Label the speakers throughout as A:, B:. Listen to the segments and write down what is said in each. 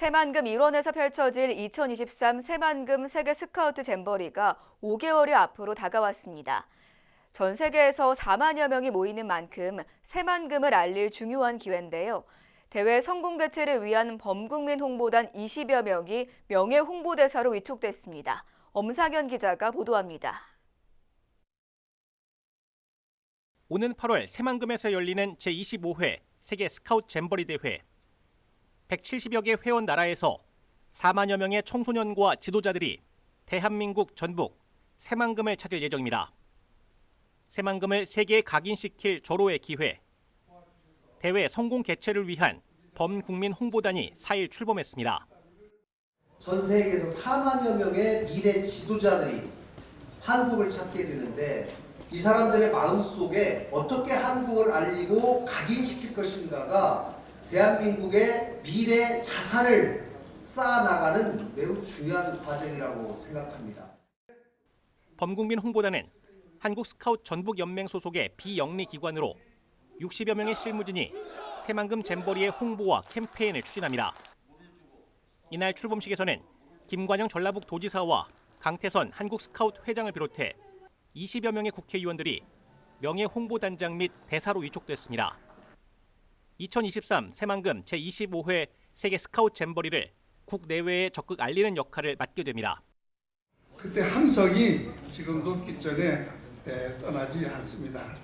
A: 새만금 일원에서 펼쳐질 2023 새만금 세계 스카우트 잼버리가 5개월이 앞으로 다가왔습니다. 전 세계에서 4만여 명이 모이는 만큼 새만금을 알릴 중요한 기회인데요. 대회 성공 개최를 위한 범국민 홍보단 20여 명이 명예 홍보대사로 위촉됐습니다. 엄상현 기자가 보도합니다.
B: 오는 8월 새만금에서 열리는 제25회 세계 스카우트 잼버리 대회. 170여 개 회원 나라에서 4만여 명의 청소년과 지도자들이 대한민국 전북 새만금을 찾을 예정입니다. 새만금을 세계에 각인시킬 절호의 기회. 대회 성공 개최를 위한 범국민 홍보단이 4일 출범했습니다.
C: 전 세계에서 4만여 명의 미래 지도자들이 한국을 찾게 되는데 이 사람들의 마음속에 어떻게 한국을 알리고 각인시킬 것인가가 대한민국의 미래 자산을 쌓아나가는 매우 중요한 과정이라고 생각합니다.
B: 범국민 홍보단은 한국 스카우트 전북 연맹 소속의 비영리 기관으로 60여 명의 실무진이 새만금 잼버리의 홍보와 캠페인을 추진합니다. 이날 출범식에서는 김관영 전라북 도지사와 강태선 한국 스카우트 회장을 비롯해 20여 명의 국회의원들이 명예 홍보단장 및 대사로 위촉됐습니다. 2023 새만금 제25회 세계 스카우트 잼버리를 국내외에 적극 알리는 역할을 맡게 됩니다.
D: 그때 함성이 지금도 깃전에 에, 떠나지 않습니다.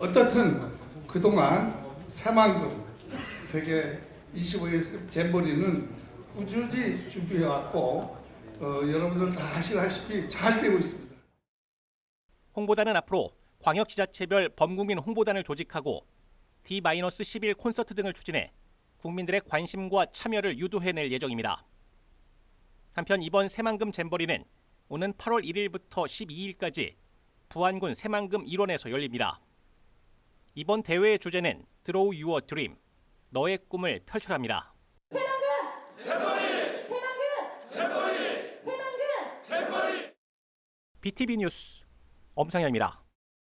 D: 어떻든 그동안 새만금 세계 25회 잼버리는 꾸준히 준비해왔고 어, 여러분들 다 아시다시피 잘 되고 있습니다.
B: 홍보단은 앞으로 광역지자체별 범국민 홍보단을 조직하고 D-11 콘서트 등을 추진해 국민들의 관심과 참여를 유도해낼 예정입니다. 한편 이번 새만금 잼버리는 오는 8월 1일부터 12일까지 부안군 새만금 일원에서 열립니다. 이번 대회의 주제는 드로우 유어 드림, 너의 꿈을 펼쳐랍니다. BTV 뉴스 엄상현입니다.